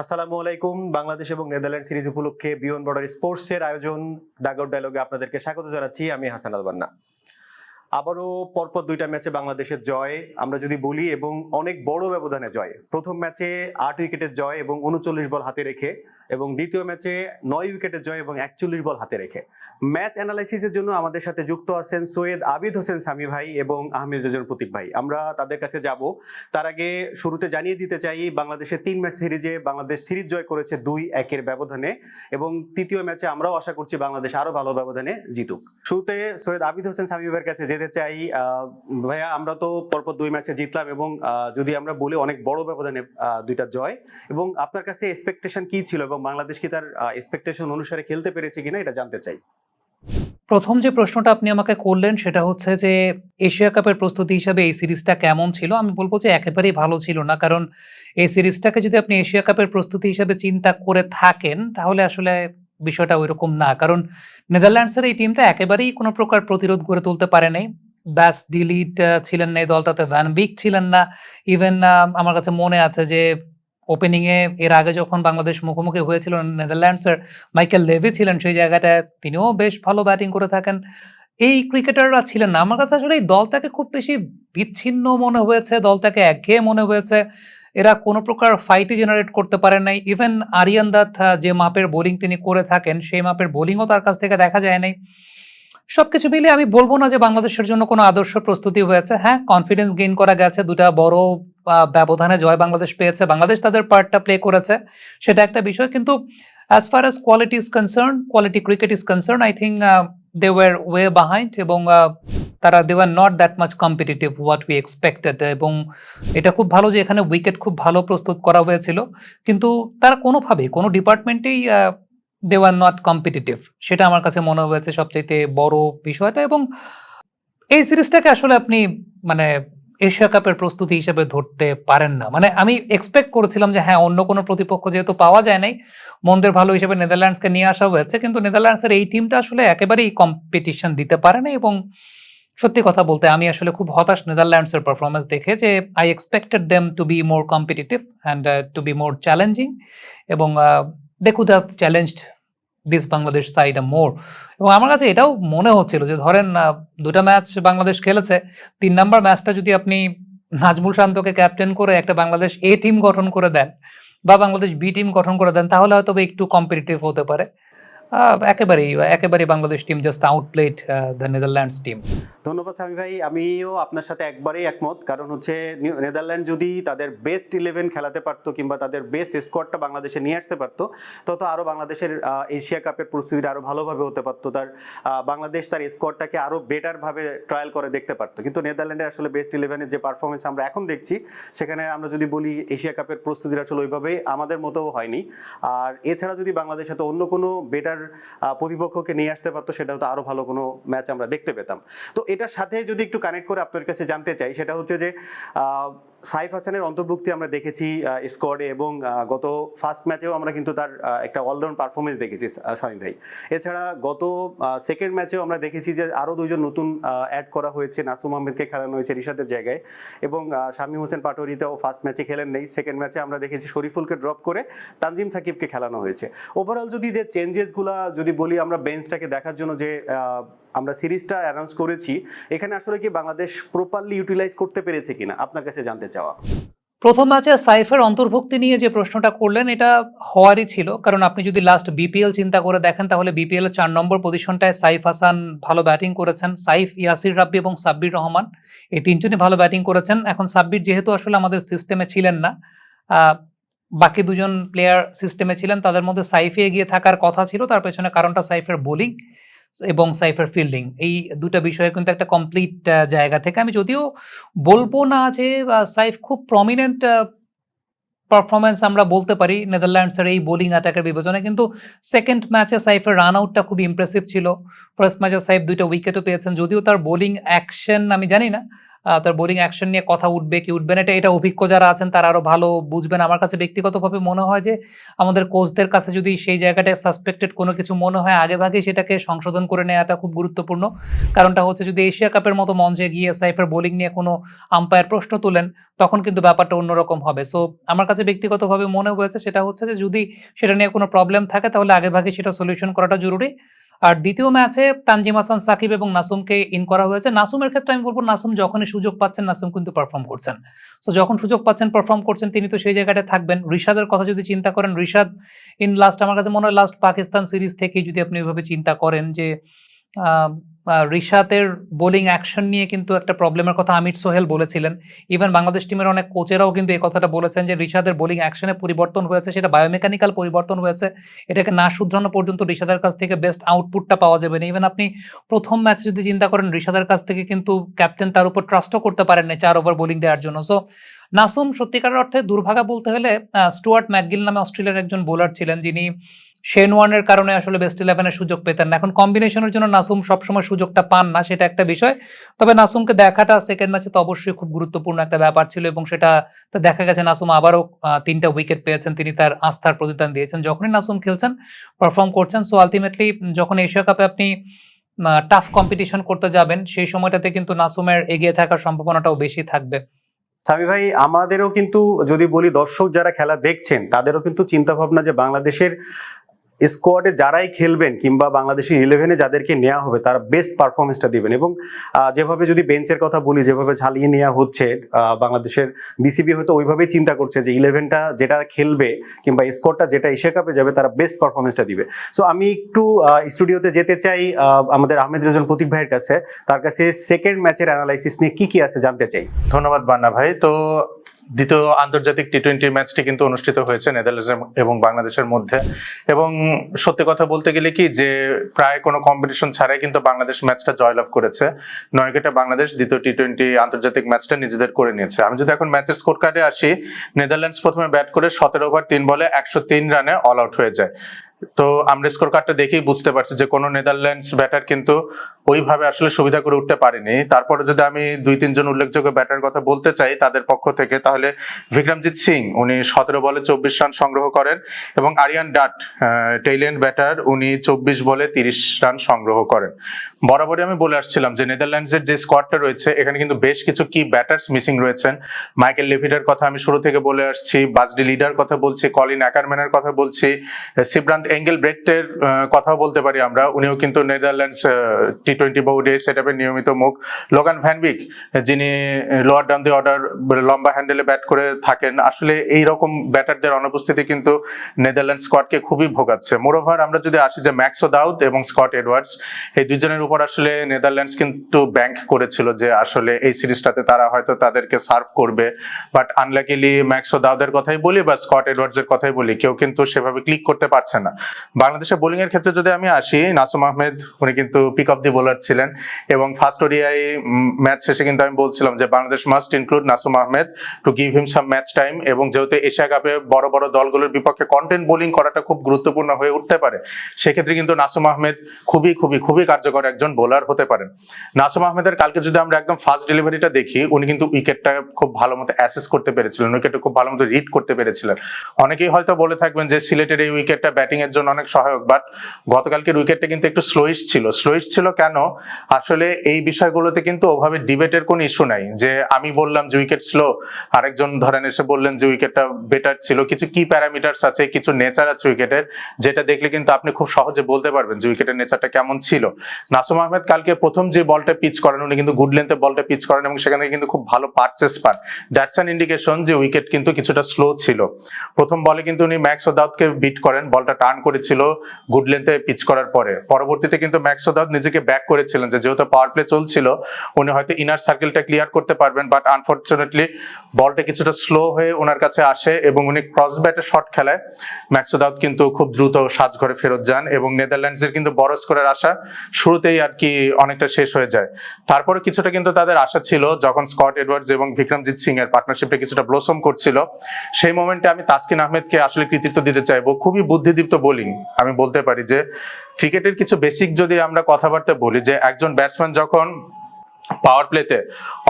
আসসালামু আলাইকুম। বাংলাদেশ এবং নেদারল্যান্ড সিরিজ উপলক্ষে বিয়ন বর্ডার স্পোর্টস এর আয়োজন ডাগআউট ডায়লগে আপনাদেরকে স্বাগত জানাচ্ছি। আমি হাসান আল বান্না আবারও পরপর দুইটা ম্যাচে বাংলাদেশের জয়, আমরা যদি বলি, এবং অনেক বড় ব্যবধানে জয়। প্রথম ম্যাচে আট উইকেটের জয় এবং উনচল্লিশ বল হাতে রেখে এবং দ্বিতীয় ম্যাচে নয় উইকেটের জয় এবং একচল্লিশ বল হাতে রেখে। ম্যাচ অ্যানালাইসিসের জন্য আমাদের সাথে যুক্ত আছেন সৈয়দ আবিদ হোসেন সামি ভাই এবং আহমেদ রেজন প্রতীক ভাই। আমরা তাদের কাছে যাব। তার আগে শুরুতে জানিয়ে দিতে চাই, বাংলাদেশের তিন ম্যাচ সিরিজে বাংলাদেশ সিরিজ জয় করেছে দুই একের ব্যবধানে এবং তৃতীয় ম্যাচে আমরাও আশা করছি বাংলাদেশ আরও ভালো ব্যবধানে জিতুক। শুরুতে সৈয়দ আবিদ হোসেন সামি ভাইয়ের কাছে যেতে চাই। ভাইয়া, আমরা তো পরপর দুই ম্যাচে জিতলাম এবং যদি আমরা বলি অনেক বড় ব্যবধানে দুইটা জয় এবং আপনার কাছে এক্সপেকটেশন কি ছিল এবং বাংলাদেশ কি তার এক্সপেকটেশন অনুসারে খেলতে পেরেছে কিনা এটা জানতে চাই। প্রথম যে প্রশ্নটা আপনি আমাকে করলেন সেটা হচ্ছে যে এশিয়া কাপের প্রস্তুতি হিসাবে এই সিরিজটা কেমন ছিল? আমি বলব যে একেবারেই ভালো ছিল না, কারণ এই সিরিজটাকে যদি আপনি এশিয়া কাপের প্রস্তুতি হিসাবে চিন্তা করে থাকেন, তাহলে আসলে বিষয়টা ওইরকম না। কারণ নেদারল্যান্ডসের এই টিমটা একেবারেই কোনো প্রকার প্রতিরোধ গড়ে তুলতে পারে নাই। ব্যাস ডিলিট ছিলেন না এই দলটাতে ভ্যান বিক ছিলেন না। ইভেন আমার কাছে মনে আছে যে ওপেনিং এ, এর আগে যখন বাংলাদেশ মুখোমুখি হয়েছিল নেদারল্যান্ডসের মাইকেল লেভি ছিলেন, সেই জায়গাটায় তিনিও বেশ ভালো ব্যাটিং করে থাকেন। এই ক্রিকেটাররা ছিলেন না। আমার কাছে আসলে এই দলটাকে খুব বেশি বিচ্ছিন্ন মনে হয়েছে, দলটাকে একঘেয়ে মনে হয়েছে। এরা কোনো প্রকার ফাইটই জেনারেট করতে পারেন নাই। ইভেন আরিয়ান দাত যে মাপের বোলিং তিনি করে থাকেন, সেই মাপের বোলিংও তার কাছ থেকে দেখা যায় নাই। সবকিছু মিলে আমি বলব না যে বাংলাদেশের জন্য কোনো আদর্শ প্রস্তুতি হয়েছে। হ্যাঁ কনফিডেন্স গেইন করা গেছে, দুটা বড় ব্যবধানে জয় বাংলাদেশ পেয়েছে। বাংলাদেশ তাদের পার্টটা প্লে করেছে, সেটা একটা বিষয়। কিন্তু as far as quality is concern quality cricket is concern I think they were way behind এবং তারা they were not that much competitive what we expected এবং এটা খুব ভালো যে এখানে উইকেট খুব ভালো প্রস্তুত করা হয়েছিল। কিন্তু তারা কোনোভাবেই, কোনো ডিপার্টমেন্টেই দে ওয়ার নট কম্পিটিটিভ সেটা আমার কাছে মনে হয়েছে সবচাইতে বড় বিষয়টা এবং এই সিরিজটাকে আসলে আপনি মানে এশিয়া কাপের প্রস্তুতি হিসেবে ধরতে পারেন না। মানে আমি এক্সপেক্ট করেছিলাম যে হ্যাঁ অন্য কোনো প্রতিপক্ষ যেহেতু পাওয়া যায় নাই, মন্দের ভালো হিসেবে নেদারল্যান্ডসকে নিয়ে আসা হয়েছে, কিন্তু নেদারল্যান্ডসের এই টিমটা আসলে একেবারেই কম্পিটিশন দিতে পারে না এবং সত্যি কথা বলতে আমি আসলে খুব হতাশ নেদারল্যান্ডসের পারফরমেন্স দেখে যে I expected them to be more competitive and to be more challenging এবং they could have challenged this Bangladesh side a more এবং আমার কাছে এটাও মনে হচ্ছিল যে ধরেন দুটা ম্যাচ বাংলাদেশ খেলেছে, তিন নাম্বার ম্যাচটা যদি আপনি নাজমুল শান্তকে ক্যাপ্টেন করে একটা বাংলাদেশ এ টিম গঠন করে দেন বা বাংলাদেশ বি টিম গঠন করে দেন, তাহলে হয়তো একটু কম্পিটিটিভ হতে পারে। একেবারেই একেবারেই Bangladesh team just outplayed the Netherlands team ধন্যবাদ স্বামী ভাই। আমিও আপনার সাথে একবারেই একমত। কারণ হচ্ছে নেদারল্যান্ড যদি তাদের বেস্ট ইলেভেন খেলাতে পারতো কিংবা তাদের বেস্ট স্কোয়াডটা বাংলাদেশে নিয়ে আসতে পারতো, তত আরও বাংলাদেশের এশিয়া কাপের প্রস্তুতিটা আরও ভালোভাবে হতে পারতো। তার বাংলাদেশ তার স্কোয়াডটাকে আরও বেটারভাবে ট্রায়াল করে দেখতে পারতো। কিন্তু নেদারল্যান্ডের আসলে বেস্ট ইলেভেনের যে পারফরমেন্স আমরা এখন দেখছি, সেখানে আমরা যদি বলি এশিয়া কাপের প্রস্তুতিটা আসলে ওইভাবেই আমাদের মতো হয়নি। আর এছাড়া যদি বাংলাদেশ হয়তো অন্য কোনো বেটার প্রতিপক্ষকে নিয়ে আসতে পারতো সেটা হয়তো আরও ভালো কোনো ম্যাচ আমরা দেখতে পেতাম। তো এটার সাথে যদি একটু কানেক্ট করে আপনার কাছে জানতে চাই সেটা হচ্ছে যে সাইফ হাসানের অন্তর্ভুক্তি আমরা দেখেছি স্কোয়াডে এবং গত ফার্স্ট ম্যাচেও আমরা কিন্তু তার একটা অলরাউন্ড পারফরমেন্স দেখেছি শামীম ভাই। এছাড়া গত সেকেন্ড ম্যাচেও আমরা দেখেছি যে আরও দুইজন নতুন অ্যাড করা হয়েছে। নাসুম আহমেদকে খেলানো হয়েছে রিশাদের জায়গায় এবং শামীম হোসেন পাটোয়ারিতেও ফার্স্ট ম্যাচে খেলেন নেই। সেকেন্ড ম্যাচে আমরা দেখেছি শরীফুলকে ড্রপ করে তানজিম সাকিবকে খেলানো হয়েছে। ওভারঅল যদি যে চেঞ্জেসগুলা যদি বলি আমরা বেঞ্চটাকে দেখার জন্য যে আমরা সিরিজটা অ্যানাউন্স করেছি, এখানে আসলে কি বাংলাদেশ প্রপারলি ইউটিলাইজ করতে পেরেছে কিনা? আপনার কাছে জানতে চাওয়া প্রথম ম্যাচে সাইফের অন্তর্ভুক্তি নিয়ে যে প্রশ্নটা করলেন, এটা হওয়ারই ছিল। কারণ আপনি যদি লাস্ট বিপিএল চিন্তা করে দেখেন, তাহলে বিপিএল চার নম্বর পজিশনটায় সাইফ হাসান ভালো ব্যাটিং করেছেন। সাইফ, ইয়াসির রাব্বি এবং সাব্বির রহমান এই তিনজনই ভালো ব্যাটিং করেছেন। এখন সাব্বির যেহেতু আসলে আমাদের সিস্টেমে ছিলেন না বাকি দুজন প্লেয়ার সিস্টেমে ছিলেন, তাদের মধ্যে সাইফে এগিয়ে থাকার কথা ছিল। তার পেছনে কারণটা সাইফের বোলিং এবং সাইফার ফিল্ডিং। এই দুটো বিষয়ে কিন্তু একটা কমপ্লিট জায়গা থেকে আমি যদিও বলব না যে সাইফ খুব প্রমিনেন্ট পারফরমেন্স আমরা বলতে পারি। নেদারল্যান্ডসের এই বোলিং অ্যাটাকের বিবেচনা কিন্তু সেকেন্ড ম্যাচে সাইফের রান আউটটা খুব ইমপ্রেসিভ ছিল। ফার্স্ট ম্যাচে সাইফ দুইটা উইকেটও পেয়েছেন, যদিও তার বোলিং অ্যাকশন আমি জানি না। তার বোলিং অ্যাকশন নিয়ে কথা উঠবে কি উঠবে না, এটা এটা অভিজ্ঞ যারা আছেন তারা আরও ভালো বুঝবেন। আমার কাছে ব্যক্তিগতভাবে মনে হয় যে আমাদের কোচদের কাছে যদি সেই জায়গাটায় সাসপেক্টেড কোনো কিছু মনে হয় আগে ভাগে, সেটাকে সংশোধন করে নেওয়াটা খুব গুরুত্বপূর্ণ। কারণটা হচ্ছে যদি এশিয়া কাপের মতো মঞ্চে গিয়ে সাইফের বোলিং নিয়ে কোনো আম্পায়ার প্রশ্ন তোলেন, তখন কিন্তু ব্যাপারটা অন্যরকম হবে। সো আমার কাছে ব্যক্তিগতভাবে মনে হয়েছে সেটা হচ্ছে যে যদি সেটা নিয়ে কোনো প্রবলেম থাকে, তাহলে আগে ভাগে সেটা সলিউশন করাটা জরুরি। আর দ্বিতীয় ম্যাচে তানজিম হাসান, সাকিব এবং নাসুমকে ইন করা হয়েছে। নাসুমের ক্ষেত্রে আমি বলব, নাসুম যখনই সুযোগ পাচ্ছেন, নাসুম কিন্তু পারফর্ম করছেন। সো যখন সুযোগ পাচ্ছেন পারফর্ম করছেন, তিনি তো সেই জায়গাটা থাকবেন। ঋষাদের কথা যদি চিন্তা করেন ঋষাদ ইন লাস্ট আমার কাছে মনে হয় লাস্ট পাকিস্তান সিরিজ থেকে যদি আপনি ওইভাবে চিন্তা করেন যে রিশাদের বোলিং অ্যাকশন নিয়ে কিন্তু একটা প্রবলেমের কথা আমির সোহেল বলেছিলেন। ইভেন বাংলাদেশ টিমের অনেক কোচেরাও কিন্তু এই কথাটা বলেছেন যে রিশাদের বোলিং অ্যাকশনে পরিবর্তন হয়েছে, সেটা বায়োমেকানিক্যাল পরিবর্তন হয়েছে। এটাকে না শুধরানো পর্যন্ত রিশাদের কাছ থেকে বেস্ট আউটপুটটা পাওয়া যাবে না। ইভেন আপনি প্রথম ম্যাচ যদি চিন্তা করেন, রিশাদের কাছ থেকে কিন্তু ক্যাপ্টেন তার উপর ট্রাস্টও করতে পারেন না চার ওভার বোলিং দেওয়ার জন্য। সো নাসুম সত্যিকার অর্থে দুর্ভাগা বলতে হলে স্টুয়ার্ট ম্যাকগিল নামে অস্ট্রেলিয়ার একজন বোলার ছিলেন যিনি শেন ওয়ার্নের কারণে আসলে বেস্ট ইলেভেনের সুযোগ পেতেন না। এখন কম্বিনেশনের জন্য নাসুম সবসময় সুযোগটা পান না, সেটা একটা বিষয়। তবে নাসুমকে দেখাটা সেকেন্ড ম্যাচে তো অবশ্যই খুব গুরুত্বপূর্ণ একটা ব্যাপার ছিল এবং সেটা দেখা গেছে নাসুম আবারও তিনটা উইকেট পেয়েছেন, তিনি তার আস্থার প্রতিদান দিয়েছেন। যখনই নাসুম খেলছেন পারফর্ম করছেন সো আলটিমেটলি যখন এশিয়া কাপে আপনি টাফ কম্পিটিশন করতে যাবেন, সেই সময়টাতে কিন্তু নাসুমের এগিয়ে থাকার সম্ভাবনাটাও বেশি থাকবে। সামি ভাই, আমাদেরও কিন্তু যদি বলি দর্শক যারা খেলা দেখছেন, তাদেরও কিন্তু চিন্তা ভাবনা যে বাংলাদেশের স্কোয়াডে যারাই খেলবেন কিংবা বাংলাদেশের ইলেভেনে যাদেরকে নেওয়া হবে, তারা বেস্ট পারফরমেন্সটা দিবেন। এবং যেভাবে যদি বেঞ্চের কথা বলি, যেভাবে ঝালিয়ে নেওয়া হচ্ছে বাংলাদেশের বিসিবি হয়তো ওইভাবেই চিন্তা করছে যে ইলেভেনটা যেটা খেলবে কিংবা স্কোয়াডটা যেটা এশিয়া কাপে যাবে, তারা বেস্ট পারফরমেন্সটা দিবে। সো আমি একটু স্টুডিওতে যেতে চাই আমাদের আহমেদ রেজন প্রতীক ভাইয়ের কাছে। তার কাছে সেকেন্ড ম্যাচের অ্যানালাইসিস নিয়ে কি কি আছে জানতে চাই? ধন্যবাদ বান্না ভাই। তো দ্বিতীয় আন্তর্জাতিক টি টোয়েন্টি ম্যাচটি কিন্তু অনুষ্ঠিত হয়েছে নেদারল্যান্ডস এবং বাংলাদেশের মধ্যে। এবং সত্যি কথা বলতে গেলে কি যে, প্রায় কোনো কম্পিটিশন ছাড়াই কিন্তু বাংলাদেশ ম্যাচটা জয়লাভ করেছে। নয় উইকেটে বাংলাদেশ দ্বিতীয় টি টোয়েন্টি আন্তর্জাতিক ম্যাচটা নিজেদের করে নিয়েছে। আমি যদি এখন ম্যাচের স্কোর কার্ডে আসি, নেদারল্যান্ডস প্রথমে ব্যাট করে সতেরো ওভার তিন বলে একশো তিন রানে অল আউট হয়ে যায়। তো আমরা স্কোর কার্ডটা দেখেই বুঝতে পারছি যে কোনো নেদারল্যান্ডস ব্যাটার কিন্তু ওইভাবে আসলে সুবিধা করে উঠতে পারেনি। তারপরে যদি আমি দুই, তিনজন উল্লেখযোগ্য ব্যাটার কথা বলতে চাই তাদের পক্ষ থেকে, তাহলে বিক্রমজিৎ সিং, উনি সতেরো বলে চব্বিশ রান সংগ্রহ করেন এবং আরিয়ান ডাট টেইলেন্ড ব্যাটার, উনি চব্বিশ বলে তিরিশ রান সংগ্রহ করেন। বরাবরই আমি বলে আসছিলাম যে নেদারল্যান্ডসের যে স্কোয়াডটা রয়েছে, এখানে কিন্তু বেশ কিছু কি ব্যাটার্স মিসিং রয়েছেন। মাইকেল লেভিডার কথা আমি শুরু থেকে বলে আসছি, বাজডি লিডার কথা বলছি, কলিন অ্যাকারম্যানের কথা বলছি, সিব্রান্ট এঙ্গেল ব্রেকটের কথাও বলতে পারি আমরা, উনিও কিন্তু নেদারল্যান্ডস টি টোয়েন্টি বা ওডিআই সেটআপের নিয়মিত মুখ। লোগান ভ্যানবিক যিনি লোয়ার ডাউন দি অর্ডার লম্বা হ্যান্ডেলে ব্যাট করে থাকেন, আসলে এই রকম ব্যাটারদের অনুপস্থিতি কিন্তু নেদারল্যান্ড স্কোয়াডকে খুবই ভোগাচ্ছে। মোরোভার আমরা যদি আসি যে ম্যাক্সো দাউদ এবং স্কট এডওয়ার্ডস এই দুজনের উপর আসলে নেদারল্যান্ডস কিন্তু ব্যাংক করেছিল যে আসলে এই সিরিজটাতে তারা হয়তো তাদেরকে সার্ভ করবে। বাট আনলাকিলি ম্যাক্সো দাউদের কথাই বলি বা স্কট এডওয়ার্ডস এর কথাই বলি, কেউ কিন্তু সেভাবে ক্লিক করতে পারছে না। বাংলাদেশের বোলিং এর ক্ষেত্রে যদি আমি আসি নাসুম আহমেদ উনি কিন্তু পিক অফ দি বোলার ছিলেন এবং ফার্স্ট ওডিআই ম্যাচ শেষে কিন্তু আমি বলছিলাম যে Bangladesh must include Nasum Ahmed to give him some match time এবং যেহেতু এশিয়া কাপে বড় বড় দলগুলোর বিপক্ষে কন্টেন্ট বোলিং করাটা খুব গুরুত্বপূর্ণ হয়ে উঠতে পারে, সেক্ষেত্রে কিন্তু নাসুম আহমেদ খুবই খুবই খুবই কার্যকর একজন বোলার হতে পারেন। নাসুম আহমেদের কালকে যদি আমরা একদম ফার্স্ট ডেলিভারিটা দেখি, উনি কিন্তু উইকেটটা খুব ভালো মতো অ্যাসেস করতে পেরেছিলেন উইকেটটা খুব ভালো মতো রিড করতে পেরেছিলেন। অনেকেই হয়তো বলে থাকবেন যে সিলেটের এই উইকেটটা ব্যাটিং এর জন্য অনেক সহায়ক বাট গতকালকের উইকেটটা কিন্তু একটু স্লোইশ ছিল। স্লোইশ ছিল কেন? আসলে এই বিষয়গুলোতে কিন্তু ওভাবে ডিবেটের কোনো ইস্যু নাই। যে আমি বললাম যে উইকেট স্লো আরেকজন ধরেন এসে বললেন যে উইকেটটা বেটার ছিল। কিছু কি প্যারামিটার্স আছে, কিছু নেচার আছে উইকেটের যেটা দেখলে কিন্তু আপনি খুব সহজে বলতে পারবেন যে উইকেটের নেচারটা কেমন ছিল। নাসুম আহমেদ কালকে প্রথম যে বলটা পিচ করেন, উনি কিন্তু গুড লেন্থে বলটা পিচ করেন এবং সেখান থেকে কিন্তু খুব ভালো পারচেস পান। দ্যাটস অ্যান ইন্ডিকেশন যে উইকেট কিন্তু কিছুটা স্লো ছিল। প্রথম বলে কিন্তু উনি ম্যাক্স ওদাউদকে বিট করেন। বলটা টার্ন করেছিল গুড লেন্থে পিচ করার পরে। পরবর্তীতে কিন্তু ম্যাক্স ওদাউদ নিজেকে ব্যাক করেছিলেন যে যেহেতু পাওয়ার প্লে চলছিল, উনি হয়তো ইনার সার্কেলটা ক্লিয়ার করতে পারবেন বাট আনফর্চুনেটলি বলটা কিছুটা স্লো হয়ে ওনার কাছে আসে এবং উনি ক্রস ব্যাটে শট খেলায়। ম্যাক্সো দাউদ কিন্তু খুব দ্রুত সাজঘরে ফেরত যান এবং নেদারল্যান্ডসের কিন্তু বড় স্কোরের আশা শুরুতেই আর কি অনেকটা শেষ হয়ে যায়। তারপরে কিছুটা কিন্তু তাদের আশা ছিল, যখন স্কট এডওয়ার্ডস এবং বিক্রমজিৎ সিং এর পার্টনারশিপটা কিছুটা ব্লসম করছিল, সেই মোমেন্টে আমি তাসকিন আহমেদকে আসলে কৃতিত্ব দিতে চাইব। খুবই বুদ্ধিদীপ্ত বোলিং আমি বলতে পারি যে ক্রিকেটের কিছু বেসিক যদি আমরা কথাবার্তা বলি যে একজন ব্যাটসম্যান যখন পাওয়ার প্লেতে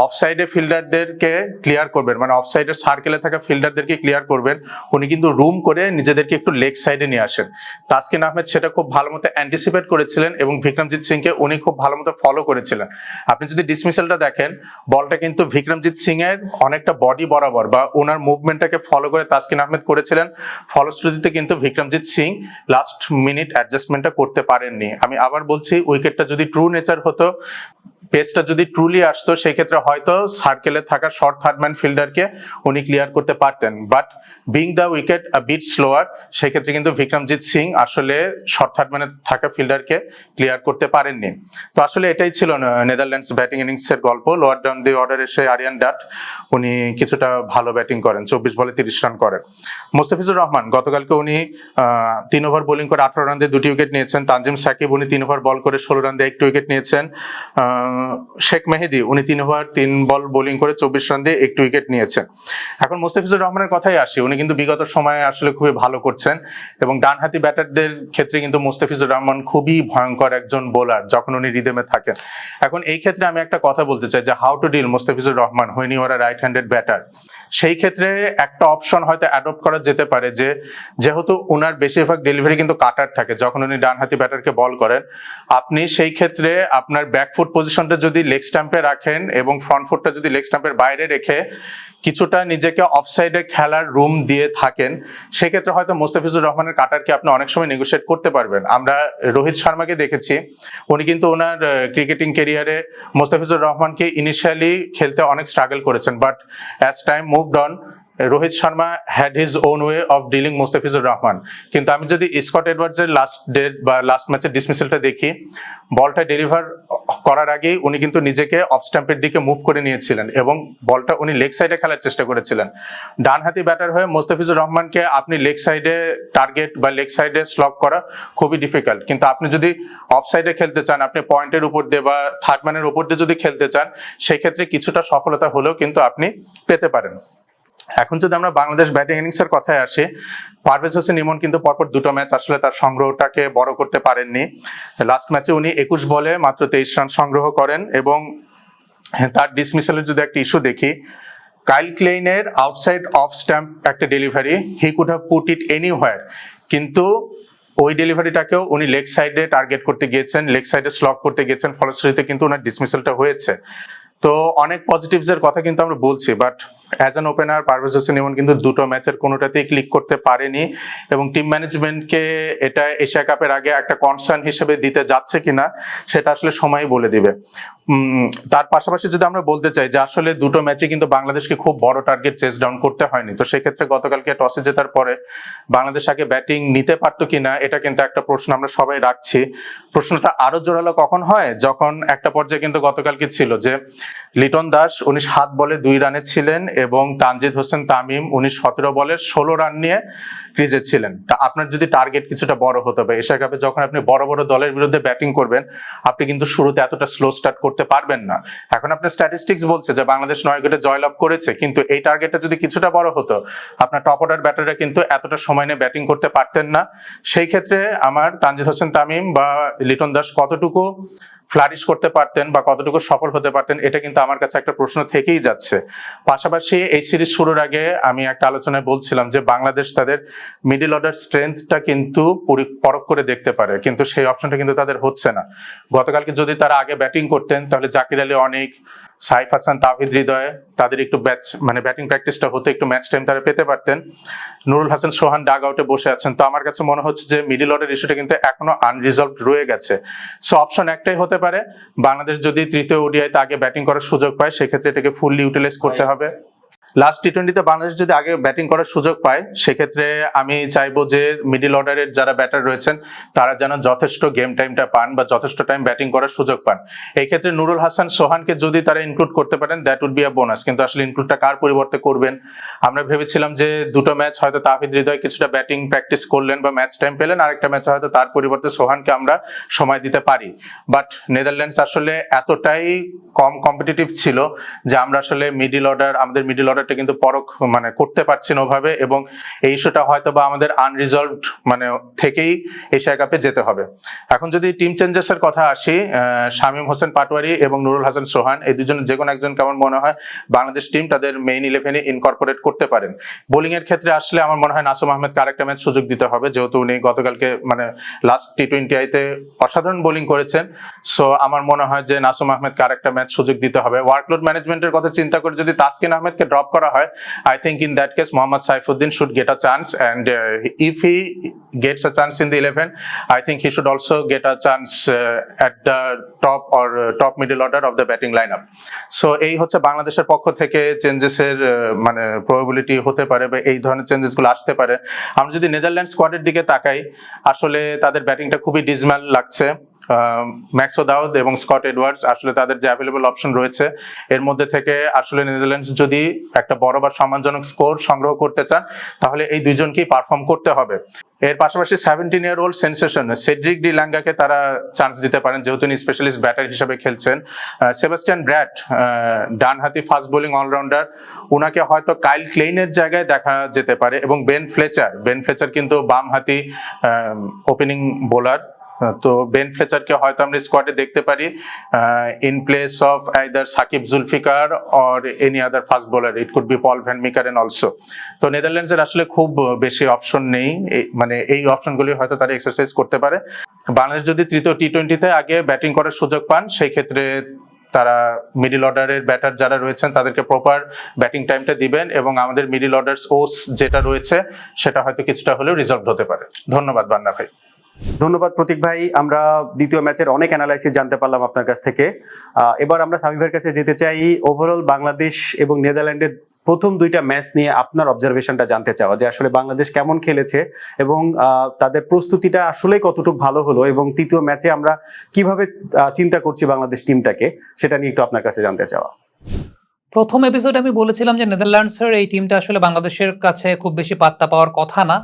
অফসাইডে ফিল্ডারদেরকে ক্লিয়ার করবেন। মানে অফসাইডের সার্কেলে থাকা ফিল্ডারদেরকে ক্লিয়ার করবেন। উনি কিন্তু রুম করে নিজেদেরকে একটু লেগ সাইডে নিয়ে আসেন। তাসকিন আহমেদ সেটা খুব ভালো মতো অ্যান্টিসিপেট করেছিলেন এবং বিক্রমজিৎ সিংকে উনি খুব ভালো মতো ফলো করেছিলেন। আপনি যদি ডিসমিসালটা দেখেন, বলটা কিন্তু বিক্রমজিৎ সিং এর অনেকটা বডি বরাবর বা ওনার মুভমেন্টটাকে ফলো করে তাসকিন আহমেদ করেছিলেন। ফলশ্রুতিতে কিন্তু বিক্রমজিৎ সিং লাস্ট মিনিট অ্যাডজাস্টমেন্টটা করতে পারেননি। আমি আবার বলছি উইকেটটা যদি ট্রু নেচার হতো পেসটা যদি ট্রুলি আসতো সেই ক্ষেত্রে হয়তো সার্কেলে থাকা শর্ট থার্ডম্যান ফিল্ডারকে উনি ক্লিয়ার করতে পারতেন। But being the wicket bit slower সেই ক্ষেত্রে কিন্তু বিক্রমজিৎ সিং আসলে শর্ট থার্ডম্যানে থাকা ফিল্ডারকে ক্লিয়ার করতে পারেননি। তো আসলে এটাই ছিল নেদারল্যান্ডস ব্যাটিং ইনিংসের গল্প। লোয়ার ডাউন দি অর্ডার এসে আরিয়ান ডাট উনি কিছুটা ভালো ব্যাটিং করেন, চব্বিশ বলে তিরিশ রান করেন মোস্তাফিজুর রহমান, গতকালকে উনি তিন ওভার বোলিং করে আঠারো রান দিয়ে দুটি উইকেট নিয়েছেন। তানজিম সাকিব, উনি তিন ওভার বল করে ষোলো রান দিয়ে একটি উইকেট নিয়েছেন। শেখ মেহেদি, উনি তিন ওভার, তিন বল বোলিং করে চব্বিশ রান দিয়ে একটি উইকেট নিয়েছেন। এখন মোস্তাফিজুর রহমানের কথাই আসি, উনি কিন্তু বিগত সময়ে আসলে খুবই ভালো করছেন এবং ডানহাতি ব্যাটারদের ক্ষেত্রে কিন্তু মোস্তাফিজুর রহমান খুবই ভয়ঙ্কর একজন বোলার, যখন উনি রিদেমে থাকেন। এখন এই ক্ষেত্রে আমি একটা কথা বলতে চাই যে, how to deal Mustafizur Rahman you are right handed batter? সেই ক্ষেত্রে একটা অপশন হয়তো অ্যাডপ্ট করা যেতে পারে যে, যেহেতু ওনার বেশিরভাগ ডেলিভারি কিন্তু কাটার থাকে, যখন উনি ডানহাতি ব্যাটারকে বল করেন, আপনি সেই ক্ষেত্রে আপনার ব্যাকফুট পজিশনটা যদি লেগ স্ট্যাম্পে রাখেন এবং ফ্রন্ট ফুটটা যদি লেগ স্ট্যাম্পের বাইরে রেখে কিছুটা নিজেকে অফসাইডে খেলার রুম দিয়ে থাকেন, সেক্ষেত্রে হয়তো মোস্তাফিজুর রহমানের কাটারকে আপনি অনেক সময় নেগোসিয়েট করতে পারবেন। আমরা রোহিত শর্মাকে দেখেছি, উনি কিন্তু ওনার ক্রিকেটিং কেরিয়ারে মোস্তাফিজুর রহমানকে ইনিশিয়ালি খেলতে অনেক স্ট্রাগল করেছেন but as time moved on Rohit Sharma had his own way of dealing Mustafizur Rahman. কিন্তু আমি যদি স্কট এডওয়ার্ডসের লাস্ট ডেট বা লাস্ট ম্যাচের ডিসমিসেলটা দেখি, বলটা ডেলিভার করার আগেই উনি কিন্তু নিজেকে অফ স্ট্যাম্পের দিকে মুভ করে নিয়েছিলেন এবং বলটা উনি লেগ সাইডে খেলার চেষ্টা করেছিলেন। ডানহাতি ব্যাটার হয়ে মোস্তাফিজুর রহমানকে আপনি লেগ সাইডে টার্গেট বা লেগ সাইডে স্লক করা খুবই ডিফিকাল্ট কিন্তু আপনি যদি অফ সাইডে খেলতে চান, আপনি পয়েন্টের উপর দিয়ে বা থার্ড ম্যানের উপর দিয়ে যদি খেলতে চান, সেক্ষেত্রে কিছুটা সফলতা হলেও কিন্তু আপনি পেতে পারেন। এখন যদি আমরা বাংলাদেশ ব্যাটিং ইনিংসের কথায় আসি, পারভেজ হোসেন ইমন কিন্তু পরপর দুটো ম্যাচ আসলে তার সংগ্রহটাকে বড় করতে পারেননি। লাস্ট ম্যাচে উনি একুশ বলে মাত্র তেইশ রান সংগ্রহ করেন এবং তার ডিসমিসালের যদি একটা ইস্যু দেখি কাইল ক্লেইনের আউটসাইড অফ স্ট্যাম্প একটা delivery he could have put it anywhere কিন্তু ওই ডেলিভারিটাকেও উনি লেগ সাইডে টার্গেট করতে গিয়েছেন লেগ সাইডে স্লক করতে গিয়েছেন, ফলশ্রুতিতে কিন্তু ওনার ডিসমিসালটা হয়েছে। তো অনেক পজিটিভস এর কথা কিন্তু আমরা বলছি but as an opener Parvez Hossain Emon কিন্তু দুটো ম্যাচের কোনোটাতেই ক্লিক করতে পারেনি এবং টিম ম্যানেজমেন্টকে এটা এশিয়া কাপের আগে একটা কনসার্ন হিসেবে দিতে যাচ্ছে কিনা সেটা আসলে সময়ই বলে দিবে। তার পাশাপাশি যদি আমরা বলতে চাই যে আসলে দুটো ম্যাচে কিন্তু বাংলাদেশকে খুব বড় টার্গেট চেস ডাউন করতে হয়নি, তো সেক্ষেত্রে গতকালকে টসে জেতার পরে বাংলাদেশ আগে ব্যাটিং নিতে পারতো কিনা, এটা কিন্তু একটা প্রশ্ন আমরা সবাই রাখছি। প্রশ্নটা আরও জোরালো কখন হয়? যখন একটা পর্যায়ে কিন্তু গতকালকে ছিল যে লিটন দাস উনি সাত বলে দুই রানে ছিলেন এবং তানজিদ হোসেন তামিম, উনি সতেরো বলে ষোলো রান নিয়ে ক্রিজে ছিলেন। তা আপনার যদি টার্গেট কিছুটা বড় হতে হবে এশিয়া কাপে যখন আপনি বড় বড় দলের বিরুদ্ধে ব্যাটিং করবেন, আপনি কিন্তু শুরুতে এতটা স্লো স্টার্ট করতে পারবেন না। এখন আপনার স্ট্যাটিস্টিক্স বলছে যে বাংলাদেশ নয় উইকেটে জয়লাভ করেছে, কিন্তু এই টার্গেটটা যদি কিছুটা বড় হতো, আপনার টপ অর্ডার ব্যাটাররা কিন্তু এতটা সময় নিয়ে ব্যাটিং করতে পারতেন না। সেই ক্ষেত্রে আমার তানজিদ হোসেন তামিম বা লিটন দাস কতটুকু ফ্লারিশ করতে পারতেন বা কতটুকু সফল হতে পারতেন, এটা কিন্তু আমার কাছে একটা প্রশ্ন থেকেই যাচ্ছে। পাশাপাশি এই সিরিজ শুরুর আগে আমি একটা আলোচনায় বলছিলাম যে বাংলাদেশ তাদের মিডিল অর্ডার স্ট্রেংথটা কিন্তু পরি- পরখ করে দেখতে পারে, কিন্তু সেই অপশনটা কিন্তু তাদের হচ্ছে না। গতকালকে যদি তারা আগে ব্যাটিং করতেন, তাহলে জাকির আলী অনেক সাইফ হাসান তাহিদ হৃদয় তাদের একটু ব্যাচ মানে ব্যাটিং প্র্যাকটিসটা হতে একটু ম্যাচ টাইম তারা পেতে পারতেন। নুরুল হাসান সোহান ডাগ আউটে বসে আছেন। তো আমার কাছে মনে হচ্ছে যে মিডিল অর্ডার ইস্যুটা কিন্তু এখনও আনরিজলভ রয়ে গেছে। সো অপশন একটাই হতে পারে বাংলাদেশ যদি তৃতীয় ওডিআইতে আগে ব্যাটিং করার সুযোগ পায় সেক্ষেত্রে এটাকে ফুললি ইউটিলাইজ করতে হবে। লাস্ট টি টোয়েন্টিতে বাংলাদেশ যদি আগে ব্যাটিং করার সুযোগ পায়, সেক্ষেত্রে আমি চাইব যে মিডিল অর্ডারের যারা ব্যাটার রয়েছেন, তারা যেন যথেষ্ট গেম টাইমটা পান বা যথেষ্ট টাইম ব্যাটিং করার সুযোগ পান। এই ক্ষেত্রে নুরুল হাসান সোহানকে যদি তারা ইনক্লুড করতে পারেন that would be a bonus কিন্তু আসলে ইনক্লুডটা কার পরিবর্তে করবেন? আমরা ভেবেছিলাম যে দুটো ম্যাচ হয়তো তাহিদ হৃদয় কিছুটা ব্যাটিং প্র্যাকটিস করলেন বা ম্যাচ টাইম পেলেন, আরেকটা ম্যাচ হয়তো তার পরিবর্তে সোহানকে আমরা সময় দিতে পারি। বাট নেদারল্যান্ডস আসলে এতটাই কম কম্পিটিটিভ ছিল যে আমরা আসলে মিডিল অর্ডার আমাদের মিডিল অর্ডার ব্যাপারটা কিন্তু পরখ মানে করতে পারছি না ওভাবে এবং এই ইস্যুটা হয়তো বা আমাদের আনরিজলভড মানে থেকেই এশিয়া কাপে যেতে হবে। এখন যদি টিম চেঞ্জেসের কথা আসি শামীম হোসেন পাটোয়ারি এবং নুরুল হাসান সোহান, এই দুজনের যে কোনো একজনকে আমার মনে হয় বাংলাদেশ টিম তাদের মেইন ইলেভেনে ইনকর্পোরেট করতে পারেন। বোলিং এর ক্ষেত্রে আসলে আমার মনে হয় নাসুম আহমেদকে আরেকটা ম্যাচ সুযোগ দিতে হবে, যেহেতু উনি গতকালকে মানে লাস্ট টি টোয়েন্টি আইতে অসাধারণ বোলিং করেছেন। সো আমার মনে হয় যে নাসুম আহমেদকে আরেকটা ম্যাচ সুযোগ দিতে হবে। ওয়ার্কলোড ম্যানেজমেন্টের কথা চিন্তা করে যদি তাসকিন আহমেদকে ড্রপ করা হয়। I think in that case Mohammad Saifuddin should get a chance and if he gets a chance in the eleven I think he should also get a chance at the top or top middle order of the batting line up so এই হচ্ছে বাংলাদেশের পক্ষ থেকে চেঞ্জেসের মানে probability হতে পারে বা এই ধরনের চেঞ্জেসগুলো আসতে পারে। আমরা যদি নেদারল্যান্ড স্কোয়াডের দিকে তাকাই, আসলে তাদের ব্যাটিংটা খুবই ডিজম্যাল লাগছে। ম্যাক্সো দাউদ এবং স্কট এডওয়ার্ডস আসলে তাদের যে অ্যাভেলেবল অপশন রয়েছে, এর মধ্যে থেকে আসলে নেদারল্যান্ডস যদি একটা বড় বা সম্মানজনক স্কোর সংগ্রহ করতে চান, তাহলে এই দুইজনকেই পারফর্ম করতে হবে। এর পাশাপাশি seventeen year old sensation Cedric de ল্যাঙ্গাকে তারা চান্স দিতে পারেন, যেহেতু তিনি স্পেশালিস্ট ব্যাটার হিসেবে খেলছেন। সেবাস্টিয়ান ব্র্যাট ডানহাতি ফাস্ট বোলিং অলরাউন্ডার ওনাকে হয়তো কাইল ক্লেইনের জায়গায় দেখা যেতে পারে এবং বেন ফ্লেচার বেন ফ্লেচার কিন্তু বামহাতি ওপেনিং বোলার তো বেন ফ্লেচারকে হয়তো আমরা স্কোয়াডে দেখতে পারি in place of either Saqib Zulfiqar or any other fast bowler it could be Paul van Meekeren also তো নেদারল্যান্ডসের আসলে খুব বেশি অপশন নেই মানে এই অপশনগুলি হয়তো তারা এক্সারসাইজ করতে পারে। বাংলাদেশ যদি তৃতীয় টি টোয়েন্টিতে আগে ব্যাটিং করার সুযোগ পান, সেই ক্ষেত্রে তারা মিডিল অর্ডারের ব্যাটার যারা রয়েছেন, তাদেরকে প্রপার ব্যাটিং টাইমটা দিবেন এবং আমাদের মিডিল অর্ডার ওস যেটা রয়েছে, সেটা হয়তো কিছুটা হলেও রিজলভ হতে পারে। ধন্যবাদ, বান্না ভাই। ধন্যবাদ প্রতীক ভাই। আমরা দ্বিতীয় ম্যাচের অনেক অ্যানালাইসিস জানতে পারলাম আপনার কাছ থেকে। এবার আমরা সামি ভাইয়ের কাছে যেতে চাই। ওভারঅল বাংলাদেশ এবং নেদারল্যান্ডের প্রথম দুইটা ম্যাচ নিয়ে আপনার অবজারভেশনটা জানতে চাওয়া যে আসলে বাংলাদেশ কেমন খেলেছে এবং তাদের প্রস্তুতিটা আসলে কতটুকু ভালো হলো এবং তৃতীয় ম্যাচে আমরা কীভাবে চিন্তা করছি বাংলাদেশ টিমটাকে, সেটা নিয়ে একটু আপনার কাছে জানতে চাওয়া। প্রথম এপিসোডে আমি বলেছিলাম যে নেদারল্যান্ডসের এই টিমটা আসলে বাংলাদেশের কাছে খুব বেশি পাত্তা পাওয়ার কথা না।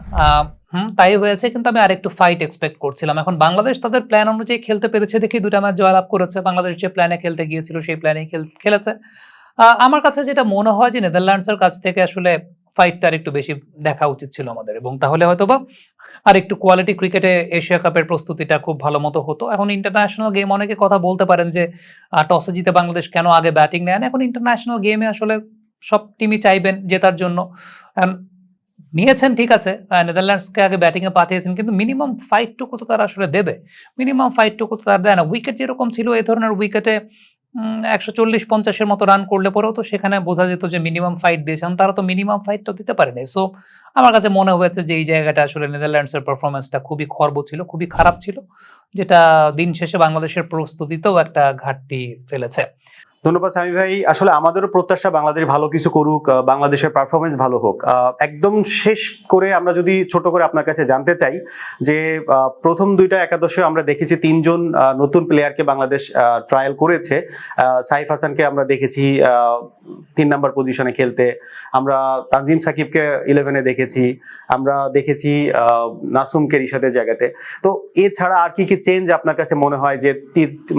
হুম, তাই হয়েছে, কিন্তু আমি আরেকটু ফাইট এক্সপেক্ট করছিলাম। এখন বাংলাদেশ তাদের প্ল্যান অনুযায়ী খেলতে পেরেছে, দেখি দুটা ম্যাচ জয়লাভ করেছে। বাংলাদেশ যে প্ল্যানে খেলতে গিয়েছিল, সেই প্ল্যানেই খেলেছে। আমার কাছে যেটা মনে হয় যে নেদারল্যান্ডসের কাছ থেকে আসলে ফাইটটা একটু বেশি দেখা উচিত ছিল আমাদের। এবং তাহলে হয়তোবা আর একটু কোয়ালিটি ক্রিকেটে এশিয়া কাপের প্রস্তুতিটা খুব ভালো মতো হতো। এখন ইন্টারন্যাশনাল গেম অনেকে কথা বলতে পারেন যে টসে জিতে বাংলাদেশ কেন আগে ব্যাটিং নেন এখন ইন্টারন্যাশনাল গেমে আসলে সব টিমই চাইবেন জেতার জন্য। নিয়েছেন, ঠিক আছে। নেদারল্যান্ডসকে আগে ব্যাটিংয়ে পাঠিয়েছেন, কিন্তু মিনিমাম ফাইটটুকু তো তারা আসলে দেবে। মিনিমাম ফাইটটুকু তো তারা দেয় না। উইকেট যেরকম ছিল এই ধরনের উইকেটে একশো চল্লিশ, পঞ্চাশের মতো রান করলে পরেও তো সেখানে বোঝা যেত যে মিনিমাম ফাইট দিয়েছেন। তারা তো মিনিমাম ফাইটটা দিতে পারেনি। সো আমার কাছে মনে হয়েছে যে এই জায়গাটা আসলে নেদারল্যান্ডসের পারফরমেন্সটা খুবই খর্ব ছিল, খুবই খারাপ ছিল, যেটা দিন শেষে বাংলাদেশের প্রস্তুতিতেও একটা ঘাটতি ফেলেছে। ধন্যবাদ সামি ভাই। আসলে আমাদেরও প্রত্যাশা বাংলাদেশ ভালো কিছু করুক বাংলাদেশের পারফরমেন্স ভালো হোক। একদম শেষ করে আমরা যদি ছোট করে আপনার কাছে জানতে চাই যে প্রথম দুইটা একাদশে আমরা দেখেছি তিনজন নতুন প্লেয়ারকে বাংলাদেশ ট্রায়াল করেছে। সাইফ হাসানকে আমরা দেখেছি তিন নাম্বার পজিশনে খেলতে। আমরা তানজিম সাকিবকে ইলেভেনে দেখেছি। আমরা দেখেছি নাসুমকে রিশাদের জায়গাতে। তো এছাড়া আর কি কি চেঞ্জ আপনার কাছে মনে হয় যে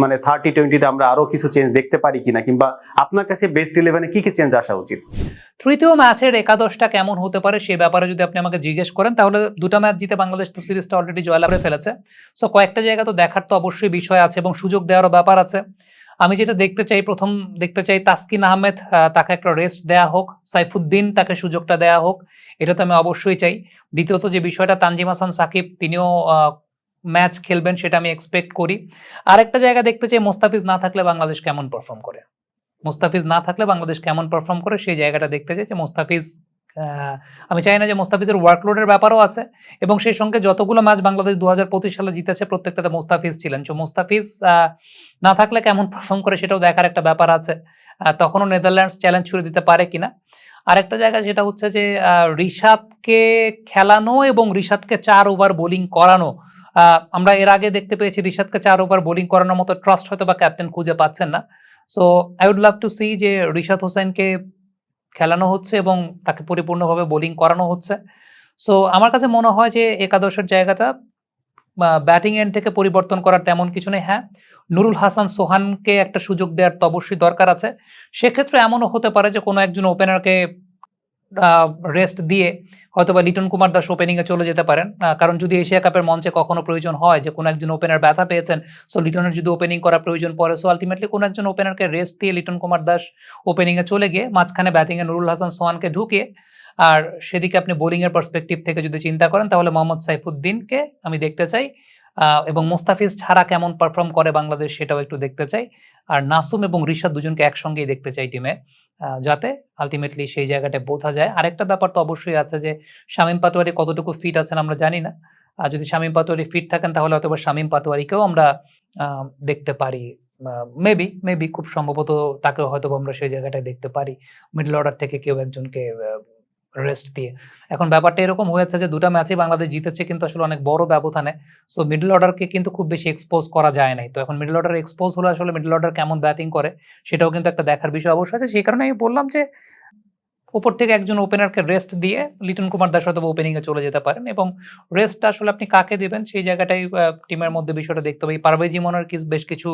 মানে থার্টি টোয়েন্টিতে আমরা আরও কিছু চেঞ্জ দেখতে পারি কিনা? কিংবা আপনার কাছে বেস্ট ইলেভেনে কি কি চেঞ্জ আসা উচিত? তৃতীয় ম্যাচের একাদশটা কেমন হতে পারে সে ব্যাপারে যদি আপনি আমাকে জিজ্ঞেস করেন, তাহলে দুটো ম্যাচ জিতে বাংলাদেশ তো সিরিজটা অলরেডি জয়লাভ ফেলেছে। সো কয়েকটা জায়গা তো দেখার তো অবশ্যই বিষয় আছে এবং সুযোগ দেওয়ারও ব্যাপার আছে। আমি যেটা দেখতে চাই প্রথম দেখতে চাই তাসকিন আহমেদ আহ, তাকে একটা রেস্ট দেয়া হোক সাইফুদ্দিন তাকে সুযোগটা দেয়া হোক এটা তো আমি অবশ্যই চাই। দ্বিতীয়ত যে বিষয়টা তানজিম হাসান সাকিব তিনিও ম্যাচ খেলবেন সেটা আমি এক্সপেক্ট করি। আরেকটা জায়গা দেখতে চাই মোস্তাফিজ না থাকলে বাংলাদেশ কেমন পারফর্ম করে? মোস্তাফিজ না থাকলে বাংলাদেশ কেমন পারফর্ম করে সেই জায়গাটা দেখতে চাই যে মোস্তাফিজ আমি চাই না যে মোস্তাফিজের ওয়ার্কলোডের ব্যাপারও আছে, এবং সেই সঙ্গে যতগুলো ম্যাচ বাংলাদেশ দু সালে জিতেছে, প্রত্যেকটাতে মোস্তাফিজ ছিলেন। তো মোস্তাফিজ না থাকলে কেমন পারফর্ম করে সেটাও দেখার একটা ব্যাপার আছে। তখনও নেদারল্যান্ডস চ্যালেঞ্জ ছুড়ে দিতে পারে কিনা? আরেকটা জায়গা যেটা হচ্ছে যে রিশাদকে খেলানো এবং রিশাদকে চার ওভার বোলিং করানো আমরা এর আগে দেখতে পেয়েছি রিশাদকে চার ওভার বোলিং করানোর মতো ট্রাস্ট হয়তো বা ক্যাপ্টেন খুঁজে পাচ্ছেন না। So I would love to see যে রিশাদ হোসেনকে খেলানো হচ্ছে এবং তাকে পরিপূর্ণভাবে বোলিং করানো হচ্ছে। সো আমার কাছে মনে হয় যে একাদশের জায়গাটা ব্যাটিং এন্ড থেকে পরিবর্তন করার তেমন কিছু নেই। হ্যাঁ নুরুল হাসান সোহানকে একটা সুযোগ দেওয়ার তো অবশ্যই দরকার আছে। সেক্ষেত্রে এমনও হতে পারে যে কোনো একজন ওপেনারকে রেস্ট দিয়ে হয়তো বা লিটন কুমার দাস ওপেনিং এ চলে যেতে পারেন। কারণ যদি এশিয়া কাপের মঞ্চে কখনো প্রয়োজন হয় যে কোনো একজন ওপেনার ব্যথা পেয়েছেন সো লিটনের যদি ওপেনিং করা প্রয়োজন পড়ে সো আলটিমেটলি কোনো একজন ওপেনারকে রেস্ট দিয়ে লিটন কুমার দাস ওপেনিং এ চলে গিয়ে মাঝখানে ব্যাটিং এ নুরুল হাসান, সোহানকে ঢুকিয়ে আর সেদিকে আপনি বোলিং এর পার্সপেক্টিভ থেকে যদি চিন্তা করেন, তাহলে মোহাম্মদ সাইফুদ্দিনকে আমি দেখতে চাই এবং মোস্তাফিজ ছাড়া কেমন পারফর্ম করে বাংলাদেশ সেটাও একটু দেখতে চাই। আর নাসুম এবং রিশাদ দুজনকে একসঙ্গেই দেখতে চাই টিমে যাতে আলটিমেটলি সেই জায়গাটা বোঝা যায়। আরেকটা ব্যাপার তো অবশ্যই আছে যে, শামীম পাতোয়ারি কতটুকু ফিট আছেন আমরা জানি না। আর যদি শামীম পাতোয়ারি ফিট থাকেন, তাহলে অথবা শামীম পাটোয়ারিকেও আমরা দেখতে পারি। মেবি মেবি খুব সম্ভবত তাকেও হয়তো আমরা সেই জায়গাটায় দেখতে পারি। মিডল অর্ডার থেকে কেউ একজনকে রেস্ট দিয়ে। এখন ব্যাপারটা এরকম হয়েছে যে দুটা ম্যাচে বাংলাদেশ জিতেছে কিন্তু আসলে অনেক বড় ব্যবধানে। সো মিডল অর্ডারকে কিন্তু খুব বেশি এক্সপোজ করা যায় নাই। তো এখন মিডল অর্ডার এক্সপোজ হলে আসলে মিডল অর্ডার কেমন ব্যাটিং করে, সেটাও কিন্তু একটা দেখার বিষয় অবশ্যই আছে। সেই কারণে আমি বললাম যে উপর থেকে একজন ওপেনারকে রেস্ট দিয়ে লিটন কুমার দাস হয়তো ওপেনিং এ চলে যেতে পারেন এবং রেস্টটা আসলে আপনি কাকে দেবেন? সেই জায়গাটাই টিমের মধ্যে বিষয়টা দেখতে হবে। এই পারভেজ ইমনের বেশ কিছু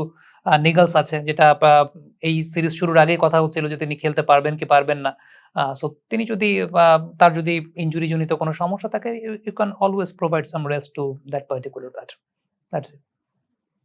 নিগলস আছে যেটা এই সিরিজ শুরুর আগেই কথা হচ্ছিল যে তিনি খেলতে পারবেন কি পারবেন না। সো তিনি যদি তার যদি ইনজুরি জনিত কোনো সমস্যা থাকে you can always provide some rest to that particular batter that's it